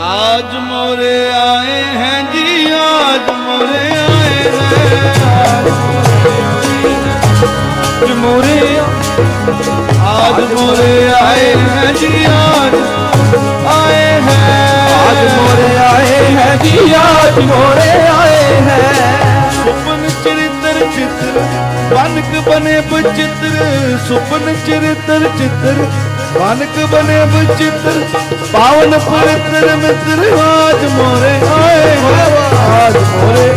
ਆਜ ਮੋਰੇ ਆਏ ਹੈ ਜੀ ਆਜ ਮੋਰੇ ਆਏ ਹੈ ਆਜ ਮੋਰੇ ਆਜ ਮੋਰੇ ਆਏ ਹੈ ਜੀ ਆਜ ਆਏ ਹੈ। ਆਜ ਮੋਰੇ ਆਏ ਹੈ ਜੀ ਆਜ ਮੋਰੇ ਆਏ ਹੈ। ਸੁਪਨ ਚਰਿਤਰ ਚਿਤਰ ਬਨਕ ਬਨੇ ਬਚਿਤਰ ਸੁਪਨ ਚਰਿਤਰ ਚਿਤਰ बालक बने विचित्र पावन पवित्र मित्र, आज मोरे आए आज मोरे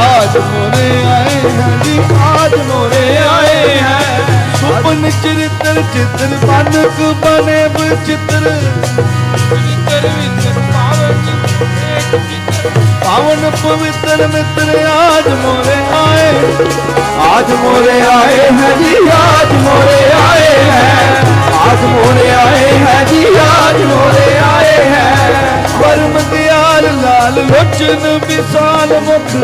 आज मोरे आए हैं जी, आज मोरे आए हैं। सुपन चरित्र, चित्र मानक बने विचित्र। पावन पवित्र मित्र, आज मोरे आए ਲਾਲ ਲੋਚਨ ਵਿਸਾਲ ਮੁਖ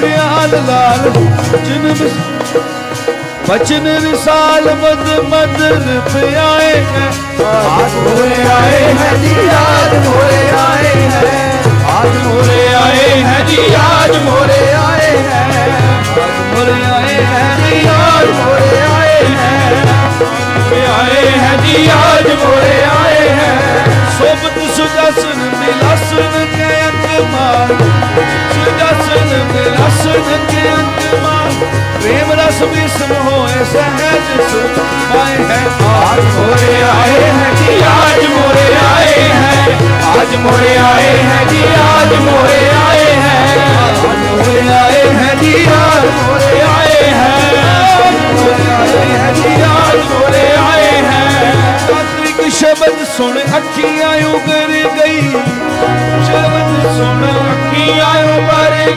ਦਿਆਲ ਲਾਲ ਜਿਨ ਬਚਨ ਰਿਸਾਲ ਮਦ ਮਦਨ ਪਿਆਏ ਹੈ। ਹੋਏ ਆਏ ਹੈ ਜੀ ਆਜ ਹੋਏ ਆਏ ਹੈ। ਆਜ ਹੋਏ ਆਏ ਹੈ ਜੀ ਆਜ ਹੋਏ ਆਏ ਹੈ। ਆਜ ਹੋਏ ਆਏ ਹੈ ਜੀ ਆਜ ਹੋਏ ਆਏ ਹੈ। ਪਿਆਏ ਹੈ ਜੀ ਆਜ अंगमान सुजासन मिलासन के अंगमान प्रेम रस विस्म होए सहज सुमाए हैं आज मोरे आए हैं जी आज मोरे आए हैं आज मोरे आए हैं जी आज मोरे आए हैं मोरे आए हैं जी आज मोरे आए हैं मोरे हैं जी आज मोरे आए हैं शब्द सुन अखियाँ उगर गई।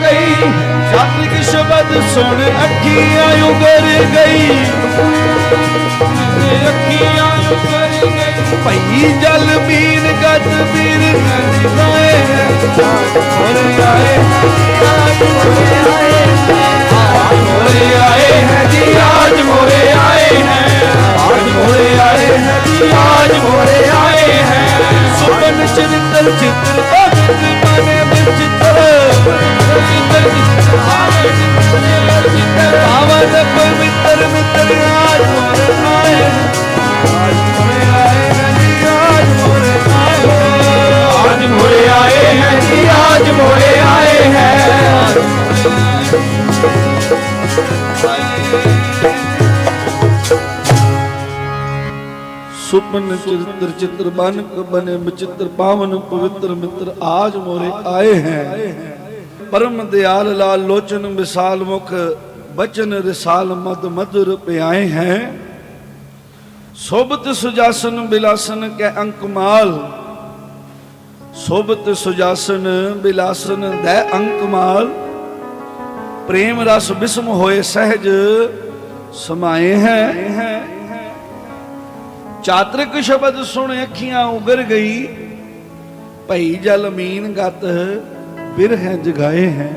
गई सात्विक शब्द सुन अखियाँ उगर गई पही जल बीन गज बीन आए आए हैं आज मोरे आए हैं आज मोरे आए हैं आज मोरे आए हैं सुपन चरित्र चित्र ਸੁਪਨ ਚਿੰਤਰ ਚਿੱਤਰ ਬਨ ਬਨੇ ਬਚਿੱਤਰ ਪਾਵਨ ਪਵਿੱਤਰ ਮਿੱਤਰ ਆਜ ਮੋਰੇ ਆਏ ਹੈ। ਪਰਮ ਦਿਆਲ ਲਾਲ ਲੋਚਨ ਵਿਸਾਲ ਮੁਖ, ਬਚਨ ਰਿਸਾਲ ਮਦ ਮਧੁਰ ਪਿਆਏ ਹੈ। ਸੋਬਤ ਸੁਜਾਸਨ ਬਿਲਾਸਨ ਕੈ ਅੰਕਮਾਲ ਸੋਬਤ ਸੁਜਾਸਨ ਬਿਲਾਸਨ ਦੈ ਅੰਕਮਾਲ ਪ੍ਰੇਮ ਰਸ ਬਿਸਮ ਹੋਏ ਸਹਿਜ, ਸਮਾਏ ਹੈ। ਚਾਤਰਿਕ ਸ਼ਬਦ ਸੁਣ ਅੱਖੀਆਂ ਉਗਰ ਗਈ ਭਈ ਜਲ ਮੀਨ ਗਤ ਬਿਰਹ ਜਗਾਏ ਹੈ।